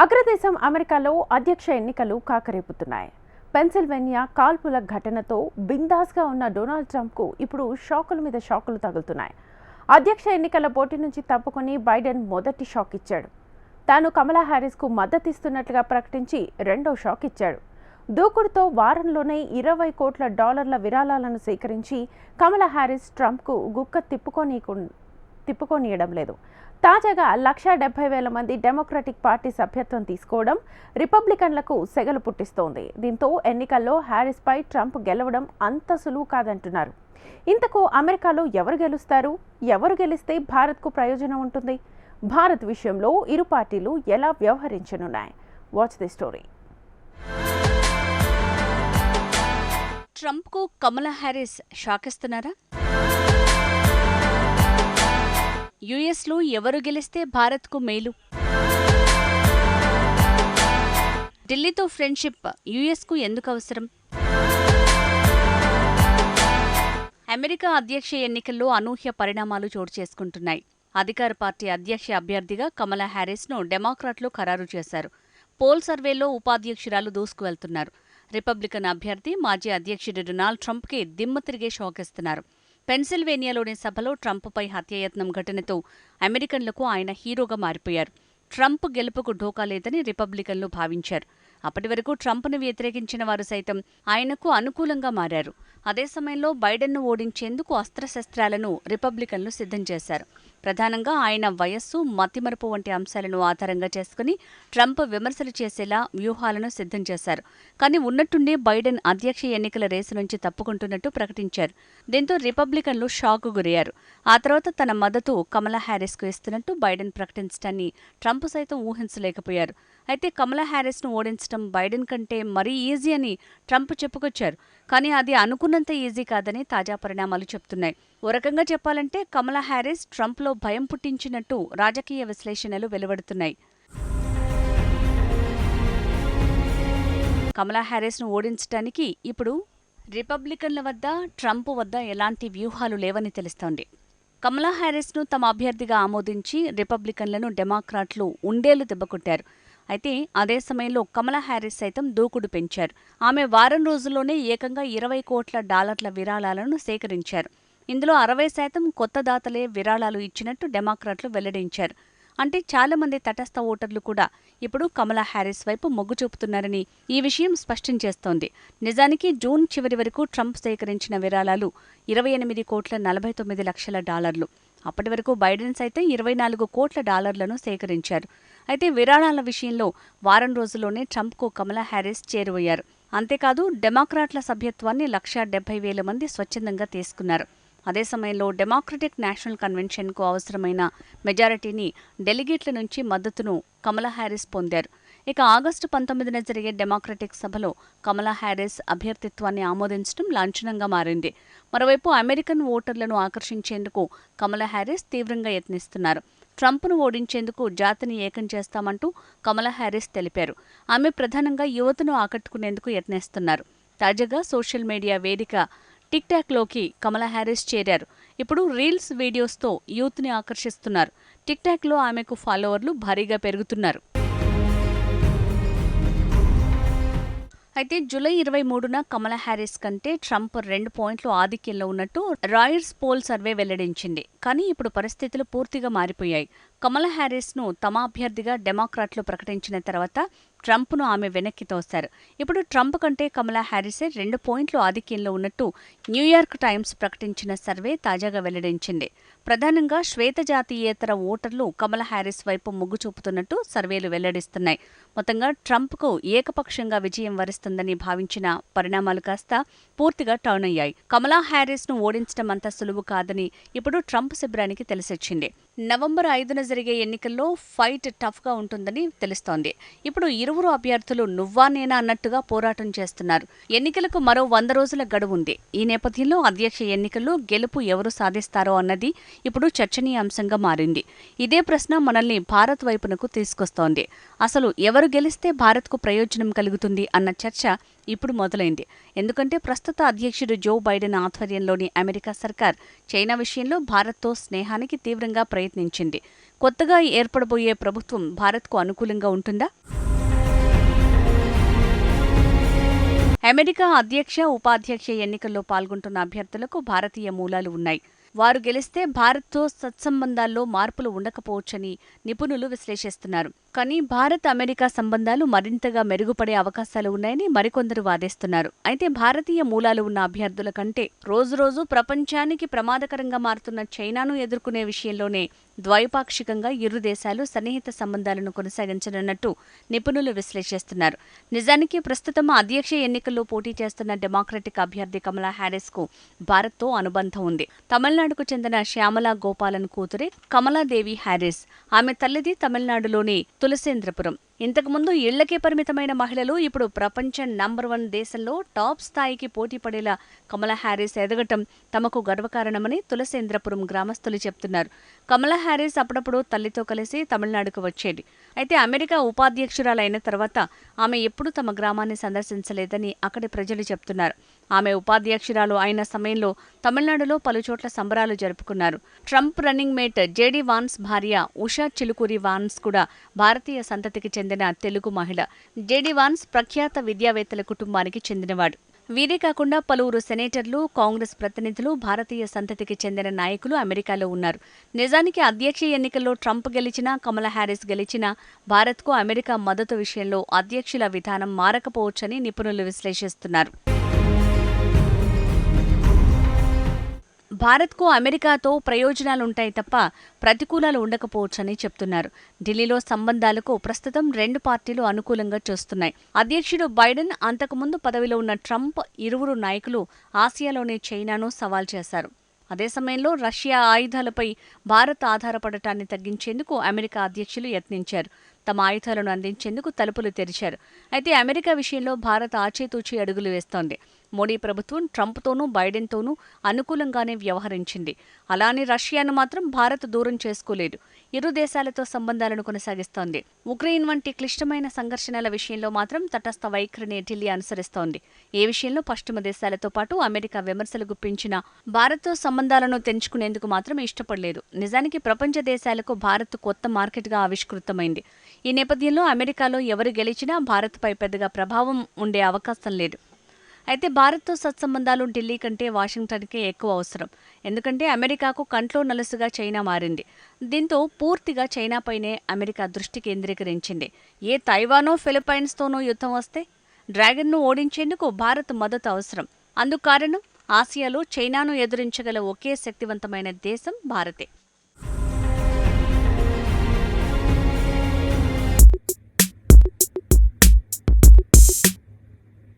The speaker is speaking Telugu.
అగ్రదేశం అమెరికాలో అధ్యక్ష ఎన్నికలు కాకరేపుతున్నాయి. పెన్సిల్వేనియా కాల్పుల ఘటనతో బిందాస్గా ఉన్న డొనాల్డ్ ట్రంప్కు ఇప్పుడు షాకుల మీద షాకులు తగులుతున్నాయి. అధ్యక్ష ఎన్నికల పోటీ నుంచి తప్పుకొని బైడెన్ మొదటి షాక్ ఇచ్చాడు. తాను కమలా హ్యారిస్కు మద్దతిస్తున్నట్లుగా ప్రకటించి రెండో షాక్ ఇచ్చాడు. దూకుడుతో వారంలోనే ఇరవై కోట్ల డాలర్ల విరాళాలను సేకరించి కమలా హ్యారిస్ ట్రంప్కు గుక్క తిప్పుకోనీకు తిప్పుకొనియడం లేదు. తాజాగా లక్ష డెబ్బై వేల మంది డెమోక్రటిక్ పార్టీ సభ్యత్వం తీసుకోవడం రిపబ్లికన్లకు సెగలు పుట్టిస్తోంది. దీంతో ఎన్నికల్లో హ్యారిస్పై ట్రంప్ గెలవడం అంత సులువు కాదంటున్నారు. ఇంతకు అమెరికాలో ఎవరు గెలుస్తారు? ఎవరు గెలిస్తే భారత్కు ప్రయోజనం ఉంటుంది? భారత్ విషయంలో ఇరు పార్టీలు ఎలా వ్యవహరించనున్నాయి? వాచ్ ది స్టోరీ ట్రంప్కు కమలా హ్యారిస్ షాక్ యుఎస్లో ఎవరు గెలిస్తే భారత్కు మేలు? ఢిల్లీతో ఫ్రెండ్షిప్ యుఎస్కు ఎందుకు అవసరం? అమెరికా అధ్యక్ష ఎన్నికల్లో అనూహ్య పరిణామాలు చోటు చేసుకుంటున్నాయి. అధికార పార్టీ అధ్యక్ష అభ్యర్థిగా కమలా హ్యారిస్ను డెమోక్రాట్లు ఖరారు చేశారు. పోల్ సర్వేలో ఉపాధ్యక్షురాలు దూసుకువెళ్తున్నారు. రిపబ్లికన్ అభ్యర్థి మాజీ అధ్యక్షుడు డొనాల్డ్ ట్రంప్కి దిమ్మ తిరిగే షాకిస్తున్నారు పెన్సిల్వేనియాలోని సభలో ట్రంప్పై హత్యాయత్నం ఘటనతో అమెరికన్లకు ఆయన హీరోగా మారిపోయారు. ట్రంప్ గెలుపుకు ఢోకా లేదని రిపబ్లికన్లు భావించారు. అప్పటి వరకు ట్రంప్ను వ్యతిరేకించిన వారు సైతం ఆయనకు అనుకూలంగా మారారు. అదే సమయంలో బైడెన్ను ఓడించేందుకు అస్త్రశస్త్రాలను రిపబ్లికన్లు సిద్ధం చేశారు. ప్రధానంగా ఆయన వయస్సు మతిమరుపు వంటి అంశాలను ఆధారంగా చేసుకుని ట్రంప్ విమర్శలు చేసేలా వ్యూహాలను సిద్ధం చేశారు. కానీ ఉన్నట్టుండే బైడెన్ అధ్యక్ష ఎన్నికల రేసు నుంచి తప్పుకుంటున్నట్టు ప్రకటించారు. దీంతో రిపబ్లికన్లు షాక్ గురయ్యారు. ఆ తర్వాత తన మద్దతు కమలా హ్యారిస్కు ఇస్తున్నట్టు బైడెన్ ప్రకటించడాన్ని ట్రంప్ సైతం ఊహించలేకపోయారు. అయితే కమలా హ్యారిస్ను ఓడించడం బైడెన్ కంటే మరీ ఈజీ అని ట్రంప్ చెప్పుకొచ్చారు. కానీ అది అనుకున్నంత ఈజీ కాదని తాజా పరిణామాలు చెప్తున్నాయి. ఓ రకంగా చెప్పాలంటే కమలా హ్యారిస్ ట్రంప్లో భయం పుట్టించినట్టు రాజకీయ విశ్లేషణలు వెలువడుతున్నాయి. కమలా హ్యారిస్ను ఓడించడానికి ఇప్పుడు రిపబ్లికన్ల వద్ద ట్రంప్ వద్ద ఎలాంటి వ్యూహాలు లేవని తెలుస్తోంది. కమలా హ్యారిస్ను తమ అభ్యర్థిగా ఆమోదించి రిపబ్లికన్లను డెమోక్రాట్లు ఉండేలు దెబ్బకొట్టారు. అయితే అదే సమయంలో కమలా హ్యారిస్ సైతం దూకుడు పెంచారు. ఆమె వారం రోజుల్లోనే ఏకంగా ఇరవై కోట్ల డాలర్ల విరాళాలను సేకరించారు. ఇందులో అరవై శాతం కొత్త దాతలే విరాళాలు ఇచ్చినట్టు డెమోక్రాట్లు వెల్లడించారు. అంటే చాలా మంది తటస్థ ఓటర్లు కూడా ఇప్పుడు కమలా హ్యారిస్ వైపు మొగ్గు చూపుతున్నారని ఈ విషయం స్పష్టం చేస్తోంది. నిజానికి జూన్ చివరి వరకు ట్రంప్ సేకరించిన విరాళాలు ఇరవై ఎనిమిది కోట్ల నలభై తొమ్మిది లక్షల డాలర్లు. అప్పటి వరకు బైడెన్స్ అయితే ఇరవై నాలుగు కోట్ల డాలర్లను సేకరించారు. అయితే విరాళాల విషయంలో వారం రోజుల్లోనే ట్రంప్కు కమలా హ్యారిస్ చేరువయ్యారు. అంతేకాదు డెమోక్రాట్ల సభ్యత్వాన్ని లక్షా డెబ్బై వేల మంది స్వచ్ఛందంగా తీసుకున్నారు. అదే సమయంలో డెమోక్రటిక్ నేషనల్ కన్వెన్షన్కు అవసరమైన మెజారిటీని డెలిగేట్ల నుంచి మద్దతును కమలా హ్యారిస్ పొందారు. ఇక ఆగస్టు పంతొమ్మిదిన జరిగే డెమోక్రటిక్ సభలో కమలా హ్యారిస్ అభ్యర్థిత్వాన్ని ఆమోదించడం లాంఛనంగా మారింది. మరోవైపు అమెరికన్ ఓటర్లను ఆకర్షించేందుకు కమలా హ్యారిస్ తీవ్రంగా యత్నిస్తున్నారు. ట్రంప్ను ఓడించేందుకు జాతిని ఏకం చేస్తామంటూ కమలా హ్యారిస్ తెలిపారు. ఆమె ప్రధానంగా యువతను ఆకట్టుకునేందుకు యత్నిస్తున్నారు. తాజాగా సోషల్ మీడియా వేదిక టిక్ టాక్లోకి కమలా హ్యారిస్ చేరారు. ఇప్పుడు రీల్స్ వీడియోస్తో యూత్ని ఆకర్షిస్తున్నారు. టిక్ టాక్లో ఆమెకు ఫాలోవర్లు భారీగా పెరుగుతున్నారు. అయితే జూలై ఇరవై మూడున కమలా హ్యారిస్ కంటే ట్రంప్ రెండు పాయింట్లు ఆధిక్యంలో ఉన్నట్టు రాయర్స్ పోల్ సర్వే వెల్లడించింది. కానీ ఇప్పుడు పరిస్థితులు పూర్తిగా మారిపోయాయి. కమలా హ్యారిస్ను తమ అభ్యర్థిగా డెమోక్రాట్లు ప్రకటించిన తర్వాత ట్రంప్ను ఆమె వెనక్కి తోశారు. ఇప్పుడు ట్రంప్ కంటే కమలా హ్యారిసే రెండు పాయింట్లు ఆధిక్యంలో ఉన్నట్టు న్యూయార్క్ టైమ్స్ ప్రకటించిన సర్వే తాజాగా వెల్లడించింది. ప్రధానంగా శ్వేత జాతీయేతర ఓటర్లు కమలా హ్యారిస్ వైపు మొగ్గు చూపుతున్నట్టు సర్వేలు వెల్లడిస్తున్నాయి. మొత్తంగా ట్రంప్కు ఏకపక్షంగా విజయం వరిస్తుందని భావించిన పరిణామాలు కాస్త పూర్తిగా టర్న్ అయ్యాయి కమలా హ్యారిస్ను ఓడించడం అంత సులువు కాదని ఇప్పుడు ట్రంప్ శిబిరానికి తెలిసొచ్చింది. నవంబర్ ఐదున జరిగే ఎన్నికల్లో ఫైట్ టఫ్గా ఉంటుందని తెలుస్తోంది. ఇప్పుడు ఇరువురు అభ్యర్థులు నువ్వా నేనా అన్నట్టుగా పోరాటం చేస్తున్నారు. ఎన్నికలకు మరో వంద రోజుల గడువు ఉంది. ఈ నేపథ్యంలో అధ్యక్ష ఎన్నికల్లో గెలుపు ఎవరు సాధిస్తారో అన్నది ఇప్పుడు చర్చనీయాంశంగా మారింది. ఇదే ప్రశ్న మనల్ని భారత్ వైపునకు తీసుకొస్తోంది. అసలు ఎవరు గెలిస్తే భారత్కు ప్రయోజనం కలుగుతుంది అన్న చర్చ ఇప్పుడు మొదలైంది. ఎందుకంటే ప్రస్తుత అధ్యక్షుడు జో బైడెన్ ఆధ్వర్యంలోని అమెరికా సర్కార్ చైనా విషయంలో భారత్తో స్నేహానికి తీవ్రంగా ప్రయత్నించింది. కొత్తగా ఏర్పడబోయే ప్రభుత్వం భారత్కు అనుకూలంగా ఉంటుందా? అమెరికా అధ్యక్ష ఉపాధ్యక్ష ఎన్నికల్లో పాల్గొంటున్న అభ్యర్థులకు భారతీయ మూలాలు ఉన్నాయి. వారు గెలిస్తే భారత్తో సత్సంబంధాల్లో మార్పులు ఉండకపోవచ్చని నిపుణులు విశ్లేషిస్తున్నారు. కానీ భారత్ అమెరికా సంబంధాలు మరింతగా మెరుగుపడే అవకాశాలు ఉన్నాయని మరికొందరు వాదిస్తున్నారు. అయితే భారతీయ మూలాలు ఉన్న అభ్యర్థుల కంటే రోజురోజు ప్రపంచానికి ప్రమాదకరంగా మారుతున్న చైనాను ఎదుర్కొనే విషయంలోనే ద్వైపాక్షికంగా ఇరు దేశాలు సన్నిహిత సంబంధాలను కొనసాగించనున్నట్టు నిపుణులు విశ్లేషిస్తున్నారు. నిజానికి ప్రస్తుతం అధ్యక్ష ఎన్నికల్లో పోటీ చేస్తున్న డెమోక్రటిక్ అభ్యర్థి కమలా హ్యారిస్కు భారత్తో అనుబంధం ఉంది. తమిళనాడు తమిళనాడుకు చెందిన శ్యామల గోపాలన్ కూతురే కమలాదేవి హ్యారిస్ ఆమె తల్లిది తమిళనాడులోని తులసేంద్రపురం. ఇంతకుముందు ఇళ్ళకే పరిమితమైన మహిళలు ఇప్పుడు ప్రపంచ నంబర్ వన్ దేశంలో టాప్ స్థాయికి పోటీ పడేలా కమలా హ్యారీస్ ఎదగటం తమకు గర్వకారణమని తులసేంద్రపురం గ్రామస్తులు చెప్తున్నారు. కమలా హ్యారీస్ అప్పుడప్పుడు తల్లితో కలిసి తమిళనాడుకు వచ్చేది. అయితే అమెరికా ఉపాధ్యక్షురాలైన తర్వాత ఆమె ఎప్పుడూ తమ గ్రామాన్ని సందర్శించలేదని అక్కడి ప్రజలు చెప్తున్నారు. ఆమె ఉపాధ్యక్షురాలు అయిన సమయంలో తమిళనాడులో పలుచోట్ల సంబరాలు జరుపుకున్నారు. Trump running mate JD Vance భార్య ఉషా చిలుకూరి వాన్స్ కూడా భారతీయ సంతతికి చెందిన తెలుగు మహిళ జేడీ వాన్స్ ప్రఖ్యాత విద్యావేత్తల కుటుంబానికి చెందినవాడు. వీరే కాకుండా పలువురు సెనేటర్లు కాంగ్రెస్ ప్రతినిధులు భారతీయ సంతతికి చెందిన నాయకులు అమెరికాలో ఉన్నారు. నిజానికి అధ్యక్ష ఎన్నికల్లో ట్రంప్ గెలిచినా కమలా హ్యారిస్ గెలిచినా భారత్కు అమెరికా మద్దతు విషయంలో అధ్యక్షుల విధానం మారకపోవచ్చని నిపుణులు విశ్లేషిస్తున్నారు. భారత్కు అమెరికాతో ప్రయోజనాలుంటాయి తప్ప ప్రతికూలాలు ఉండకపోవచ్చని చెప్తున్నారు. ఢిల్లీలో సంబంధాలకు ప్రస్తుతం రెండు పార్టీలు అనుకూలంగా చూస్తున్నాయి. అధ్యక్షుడు బైడెన్ అంతకుముందు పదవిలో ఉన్న ట్రంప్ ఇరువురు నాయకులు ఆసియాలోని చైనాను సవాల్ చేశారు. అదే సమయంలో రష్యా ఆయుధాలపై భారత్ ఆధారపడటాన్ని తగ్గించేందుకు అమెరికా అధ్యక్షులు యత్నించారు. తమ ఆయుధాలను అందించేందుకు తలుపులు తెరిచారు. అయితే అమెరికా విషయంలో భారత్ ఆచేతూచి అడుగులు వేస్తోంది. మోడీ ప్రభుత్వం ట్రంప్తోనూ బైడెన్తోనూ అనుకూలంగానే వ్యవహరించింది. అలానే రష్యాను మాత్రం భారత్ దూరం చేసుకోలేదు. ఇరు దేశాలతో సంబంధాలను కొనసాగిస్తోంది. ఉక్రెయిన్ వంటి క్లిష్టమైన సంఘర్షణల విషయంలో మాత్రం తటస్థ వైఖరిని ఢిల్లీ అనుసరిస్తోంది. ఏ విషయంలో పశ్చిమ దేశాలతో పాటు అమెరికా విమర్శలు గుప్పించిన భారత్తో సంబంధాలను తెంచుకునేందుకు మాత్రం ఇష్టపడలేదు. నిజానికి ప్రపంచ దేశాలకు భారత్ కొత్త మార్కెట్గా ఆవిష్కృతమైంది. ఈ నేపథ్యంలో అమెరికాలో ఎవరు గెలిచినా భారత్పై పెద్దగా ప్రభావం ఉండే అవకాశం లేదు. అయితే భారత్తో సత్సంబంధాలు ఢిల్లీ కంటే వాషింగ్టన్కే ఎక్కువ అవసరం. ఎందుకంటే అమెరికాకు కంట్లో నలుసుగా చైనా మారింది. దీంతో పూర్తిగా చైనాపైనే అమెరికా దృష్టి కేంద్రీకరించింది. ఏ తైవానో ఫిలిపైన్స్తోనో యుద్ధం వస్తే డ్రాగన్ను ఓడించేందుకు భారత్ మద్దతు అవసరం. అందుకు కారణం ఆసియాలో చైనాను ఎదురించగల ఒకే శక్తివంతమైన దేశం భారతే.